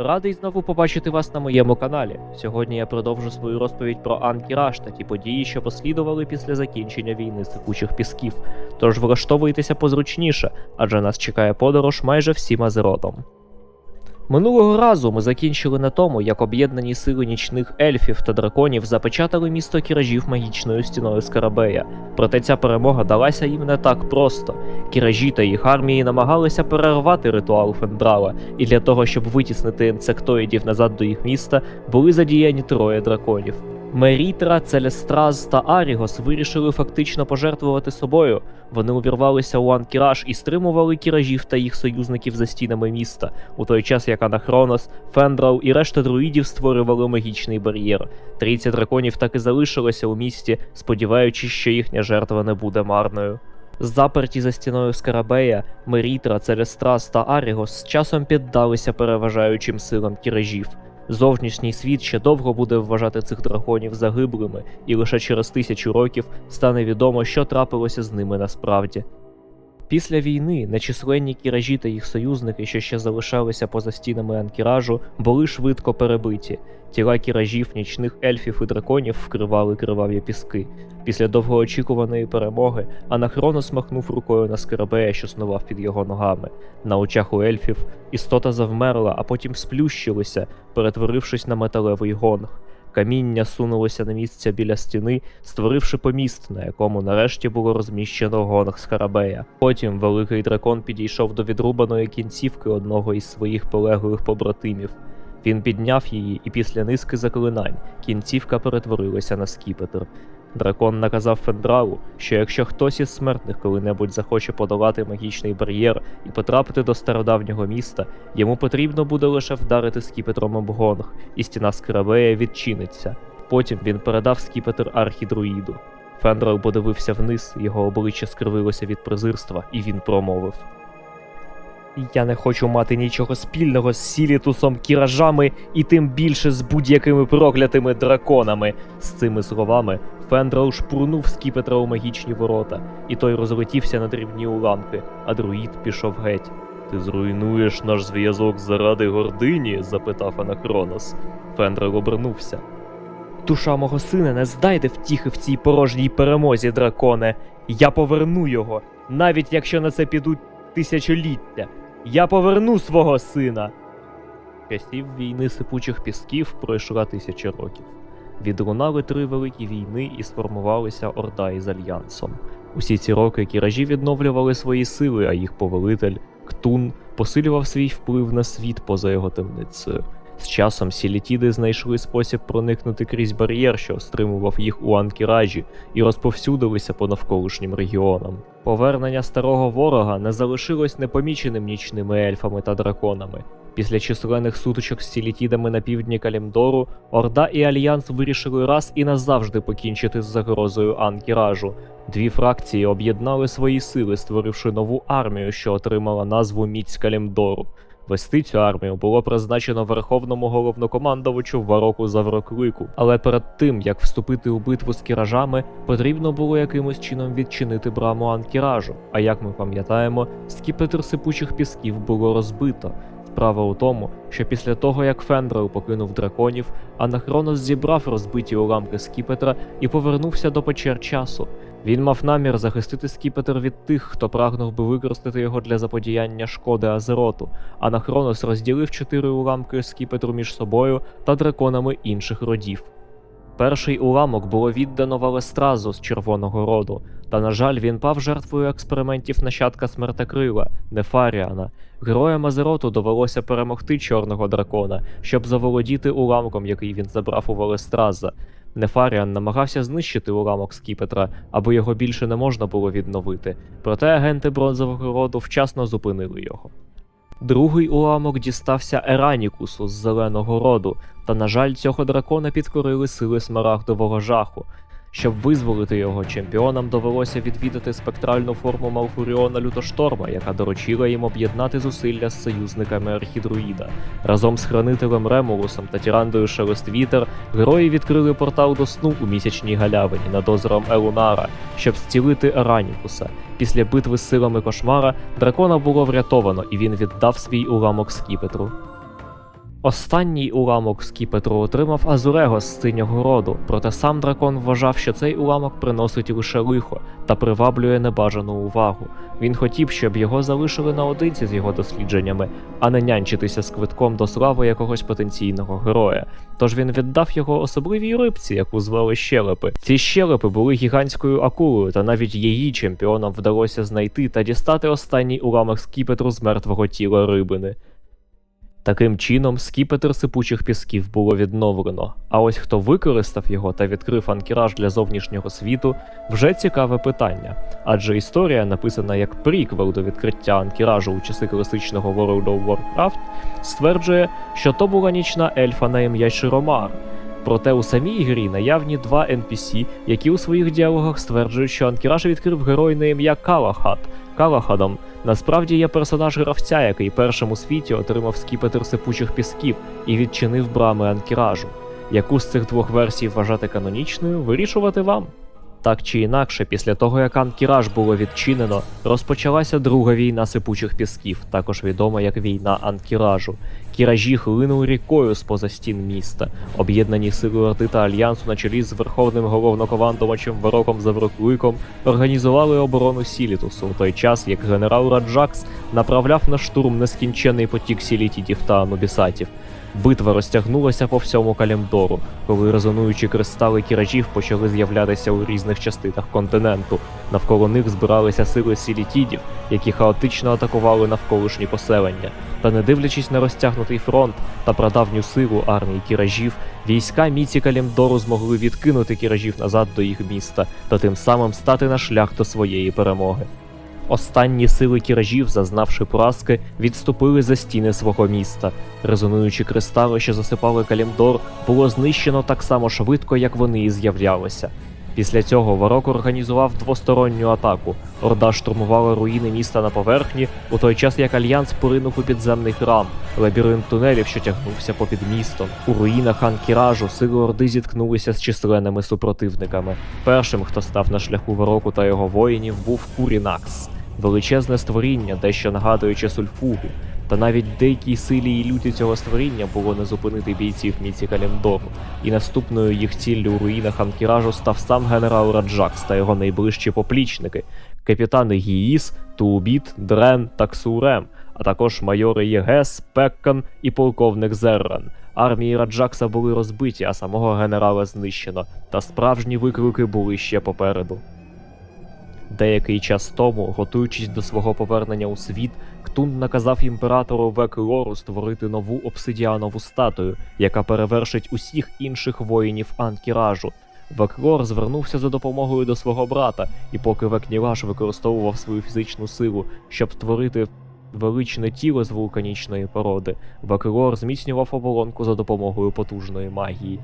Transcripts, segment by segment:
Радий знову побачити вас на моєму каналі. Сьогодні я продовжу свою розповідь про Анкіраш та ті події, що послідували після закінчення війни сипучих пісків. Тож влаштовуйтеся позручніше, адже нас чекає подорож майже всім азеротом. Минулого разу ми закінчили на тому, як об'єднані сили нічних ельфів та драконів запечатали місто кіражів магічною стіною Скарабея. Проте ця перемога далася їм не так просто. Кіражі та їх армії намагалися перервати ритуал Фендрала, і для того, щоб витіснити інсектоїдів назад до їх міста, були задіяні троє драконів. Мерітра, Целестраз та Арігос вирішили фактично пожертвувати собою. Вони увірвалися у Анкіраж і стримували кіражів та їх союзників за стінами міста, у той час як Анахронос, Фендрал і решта друїдів створювали магічний бар'єр. Трійця драконів так і залишилася у місті, сподіваючись, що їхня жертва не буде марною. Заперті за стіною Скарабея, Мерітра, Целестрас та Арігос з часом піддалися переважаючим силам кіражів. Зовнішній світ ще довго буде вважати цих драконів загиблими, і лише через тисячу років стане відомо, що трапилося з ними насправді. Після війни нечисленні кіражі та їх союзники, що ще залишалися поза стінами анкіражу, були швидко перебиті. Тіла кіражів, нічних ельфів і драконів вкривали криваві піски. Після довгоочікуваної перемоги Анахронос махнув рукою на Скарабея, що снував під його ногами. На очах у ельфів істота завмерла, а потім сплющилася, перетворившись на металевий гонг. Каміння сунулося на місце біля стіни, створивши поміст, на якому нарешті було розміщено гонг Скарабея. Потім великий дракон підійшов до відрубаної кінцівки одного із своїх полеглих побратимів. Він підняв її, і після низки заклинань кінцівка перетворилася на скіпетр. Дракон наказав Фендралу, що якщо хтось із смертних коли-небудь захоче подолати магічний бар'єр і потрапити до стародавнього міста, йому потрібно буде лише вдарити скіпетром об гонг, і стіна Скарабея відчиниться. Потім він передав скіпетр архідруїду. Фендрал подивився вниз, його обличчя скривилося від презирства, і він промовив. Я не хочу мати нічого спільного з Сілітусом, кіражами і тим більше з будь-якими проклятими драконами. З цими словами Фендрал шпурнув скіпетра у магічні ворота, і той розлетівся на дрібні уламки, а друїд пішов геть. Ти зруйнуєш наш зв'язок заради гордині? запитав Анахронос. Фендрал обернувся. Душа мого сина не знайде втіхи в цій порожній перемозі, драконе. Я поверну його, навіть якщо на це підуть тисячоліття. Я поверну свого сина. Часів війни сипучих пісків пройшла тисяча років. Відлунали три великі війни і сформувалися Орда із Альянсом. Усі ці роки кіражі відновлювали свої сили, а їх повелитель Ктун посилював свій вплив на світ поза його темницею. З часом сілітіди знайшли спосіб проникнути крізь бар'єр, що стримував їх у анкіражі, і розповсюдилися по навколишнім регіонам. Повернення старого ворога не залишилось непоміченим нічними ельфами та драконами. Після численних сутичок з сілітідами на півдні Калімдору, Орда і Альянс вирішили раз і назавжди покінчити з загрозою анкіражу. Дві фракції об'єднали свої сили, створивши нову армію, що отримала назву Міць Калімдору. Вести цю армію було призначено верховному головнокомандувачу Вароку Завроклику. Але перед тим як вступити у битву з кіражами, потрібно було якимось чином відчинити браму анкіражу. А як ми пам'ятаємо, скіпетр сипучих пісків було розбито. Справа у тому, що після того як Фендрел покинув драконів, Анахронос зібрав розбиті уламки скіпетра і повернувся до печер часу. Він мав намір захистити скіпетр від тих, хто прагнув би використати його для заподіяння шкоди Азероту. Анахронос розділив чотири уламки скіпетру між собою та драконами інших родів. Перший уламок було віддано Валестразу з червоного роду, та, на жаль, він пав жертвою експериментів нащадка смертекрила Нефаріана. Героям Азероту довелося перемогти чорного дракона, щоб заволодіти уламком, який він забрав у Валестраза. Нефаріан намагався знищити уламок скіпетра, аби його більше не можна було відновити, проте агенти бронзового роду вчасно зупинили його. Другий уламок дістався Еранікусу з зеленого роду, та, на жаль, цього дракона підкорили сили смарагдового жаху. Щоб визволити його, чемпіонам довелося відвідати спектральну форму Малфуріона Лютошторма, яка доручила їм об'єднати зусилля з союзниками Архідруїда. Разом з хранителем Ремулусом та Тірандою Шелествітер герої відкрили портал до сну у місячній галявині над озером Елунара, щоб зцілити Аранікуса. Після битви з силами кошмара дракона було врятовано, і він віддав свій уламок скіпетру. Останній уламок скіпетру отримав Азурего з синього роду, проте сам дракон вважав, що цей уламок приносить лише лихо та приваблює небажану увагу. Він хотів, щоб його залишили наодинці з його дослідженнями, а не нянчитися з квитком до слави якогось потенційного героя. Тож він віддав його особливій рибці, яку звали щелепи. Ці щелепи були гігантською акулою, та навіть її чемпіонам вдалося знайти та дістати останній уламок скіпетру з мертвого тіла рибини. Таким чином, скіпетр сипучих пісків було відновлено. А ось хто використав його та відкрив анкіраж для зовнішнього світу, вже цікаве питання. Адже історія, написана як приквел до відкриття анкіражу у часи класичного World of Warcraft, стверджує, що то була нічна ельфа на ім'я Широмар. Проте у самій грі наявні два NPC, які у своїх діалогах стверджують, що анкіраж відкрив герой на ім'я Калахат. Калахадом насправді є персонаж гравця, який першим у світі отримав скіпетр сипучих пісків і відчинив брами анкіражу. Яку з цих двох версій вважати канонічною, вирішувати вам. Так чи інакше, після того як Анкіраж було відчинено, розпочалася друга війна сипучих пісків, також відома як війна Анкіражу. Кіражі хлинули рікою з поза стін міста. Об'єднані сили Орди та Альянсу на чолі з верховним головнокомандувачем Вороком Заврокликом організували оборону Сілітусу у той час, як генерал Раджакс направляв на штурм нескінчений потік сілітідів та анубісатів. Битва розтягнулася по всьому Калімдору, коли резонуючі кристали кіражів почали з'являтися у різних частинах континенту. Навколо них збиралися сили сілітідів, які хаотично атакували навколишні поселення. Та не дивлячись на розтягнутий фронт та прадавню силу армії кіражів, війська Міці Калімдору змогли відкинути кіражів назад до їх міста та тим самим стати на шлях до своєї перемоги. Останні сили кіражів, зазнавши поразки, відступили за стіни свого міста. Резонуючі кристали, що засипали Калімдор, було знищено так само швидко, як вони і з'являлися. Після цього Ворок організував двосторонню атаку. Орда штурмувала руїни міста на поверхні, у той час як альянс поринув у підземний храм, лабіринт тунелів, що тягнувся попід містом. У руїнах Анкіражу сили Орди зіткнулися з численними супротивниками. Першим, хто став на шляху Вороку та його воїнів, був Курінакс, величезне створіння, дещо нагадуючи сульфугу. Та навіть деякій силі і люті цього створіння було не зупинити бійців Міці Калімдору, і наступною їх ціллю у руїнах Анкіражу став сам генерал Раджакс та його найближчі поплічники, капітани Гіїс, Туубіт, Дрен та Ксурем, а також майори Єгес, Пеккан і полковник Зерран. Армії Раджакса були розбиті, а самого генерала знищено, та справжні виклики були ще попереду. Деякий час тому, готуючись до свого повернення у світ, Ктун наказав імператору Векелору створити нову обсидіанову статую, яка перевершить усіх інших воїнів Анкіражу. Веклор звернувся за допомогою до свого брата, і поки Векнілаш використовував свою фізичну силу, щоб створити величне тіло з вулканічної породи, Веклор зміцнював оболонку за допомогою потужної магії.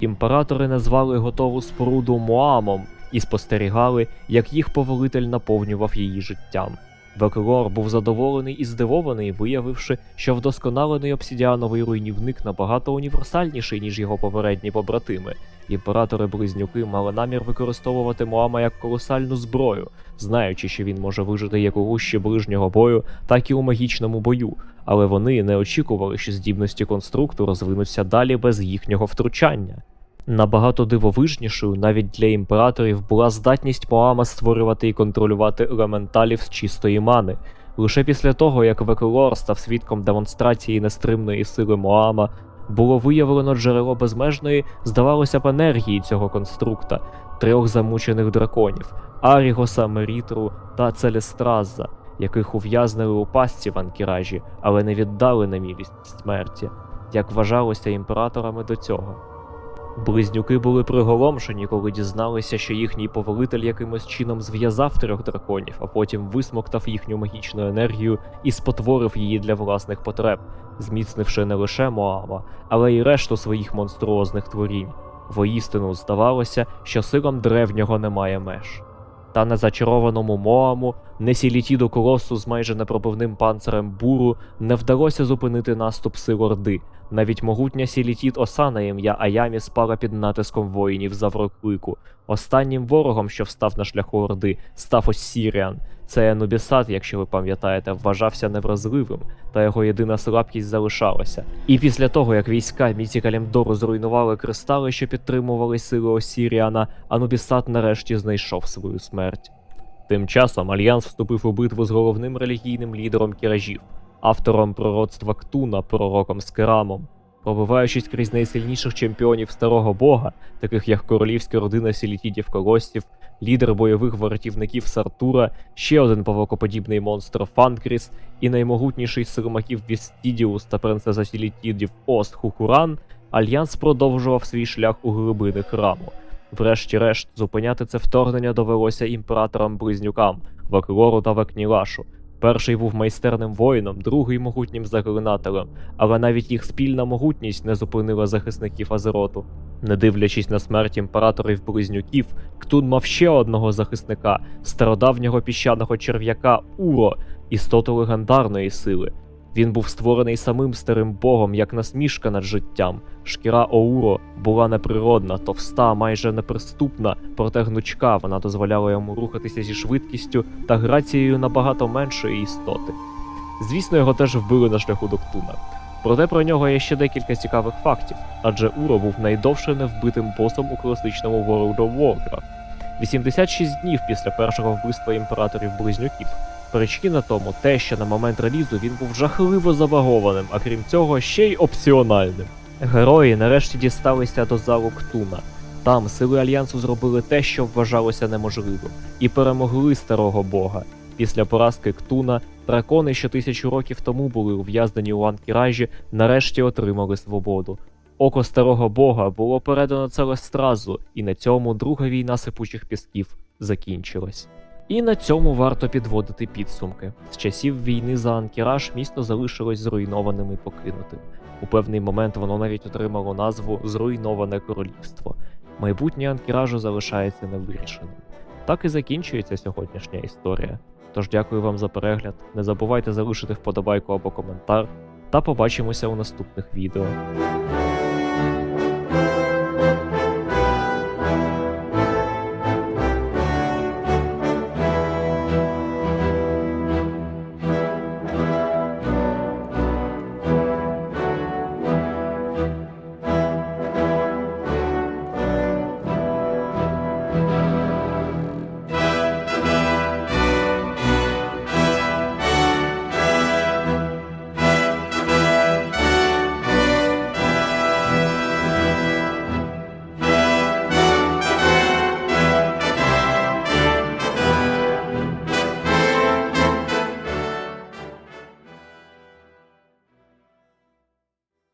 Імператори назвали готову споруду Моамом і спостерігали, як їх повелитель наповнював її життям. Векелор був задоволений і здивований, виявивши, що вдосконалений обсідіановий руйнівник набагато універсальніший, ніж його попередні побратими. Імператори-близнюки мали намір використовувати Моама як колосальну зброю, знаючи, що він може вижити як у гущі ближнього бою, так і у магічному бою, але вони не очікували, що здібності конструкту розвинуться далі без їхнього втручання. Набагато дивовижнішою навіть для імператорів була здатність Моама створювати і контролювати елементалів з чистої мани. Лише після того, як Векелор став свідком демонстрації нестримної сили Моама, було виявлено джерело безмежної, здавалося б, енергії цього конструкта, трьох замучених драконів Арігоса, Мерітру та Целестраза, яких ув'язнили у пастці в Анкіражі, але не віддали на мілість смерті, як вважалося імператорами до цього. Близнюки були приголомшені, коли дізналися, що їхній повелитель якимось чином зв'язав трьох драконів, а потім висмоктав їхню магічну енергію і спотворив її для власних потреб, зміцнивши не лише Моава, але й решту своїх монструозних творінь. Воістину здавалося, що силам древнього немає меж. Та на зачарованому Моаму, Несілітіду колосу з майже непробивним панцирем буру не вдалося зупинити наступ сил Орди. Навіть могутня Сілітіт Осана ім'я Аямі спала під натиском воїнів Завроклику. Останнім ворогом, що встав на шляху Орди, став Оссіріан. Цей Анубісат, якщо ви пам'ятаєте, вважався невразливим, та його єдина слабкість залишалася. І після того, як війська Мітікалімдору зруйнували кристали, що підтримували сили Осіріана, Анубісат нарешті знайшов свою смерть. Тим часом Альянс вступив у битву з головним релігійним лідером кіражів, автором пророцтва Ктуна, пророком Скерамом. Пробиваючись крізь найсильніших чемпіонів старого бога, таких як королівська родина Сілітідів Колостів, лідер бойових вартівників Сартура, ще один павокоподібний монстр Фанкріс і наймогутніший з силмаків Вістідіус та принцеса Сілітідів Ост Хукуран, Альянс продовжував свій шлях у глибини храму. Врешті-решт, зупиняти це вторгнення довелося імператорам-близнюкам Ваклору та Вакнілашу. Перший був майстерним воїном, другий могутнім заклинателем, але навіть їх спільна могутність не зупинила захисників Азероту. Не дивлячись на смерть імператорів близнюків, Ктун мав ще одного захисника стародавнього піщаного черв'яка Уро, істоту легендарної сили. Він був створений самим старим богом як насмішка над життям. Шкіра Оуро була неприродна, товста, майже неприступна, проте гнучка вона дозволяла йому рухатися зі швидкістю та грацією набагато меншої істоти. Звісно, його теж вбили на шляху до Ктуна. Проте про нього є ще декілька цікавих фактів, адже Уро був найдовше невбитим босом у класичному World of Warcraft. 86 днів після першого вбивства імператорів близнюків. Причина тому те, що на момент релізу він був жахливо забагованим, а крім цього, ще й опціональним. Герої нарешті дісталися до залу Ктуна. Там сили альянсу зробили те, що вважалося неможливим, і перемогли старого бога. Після поразки Ктуна дракони, що тисячу років тому були ув'язнені у Анкіражі, нарешті отримали свободу. Око старого бога було передано Целестразу, і на цьому друга війна сипучих пісків закінчилась. І на цьому варто підводити підсумки. З часів війни за Анкіраж місто залишилось зруйнованим і покинутим. У певний момент воно навіть отримало назву Зруйноване королівство. Майбутнє Анкіражу залишається невирішеним. Так і закінчується сьогоднішня історія. Тож дякую вам за перегляд. Не забувайте залишити вподобайку або коментар. Та побачимося у наступних відео.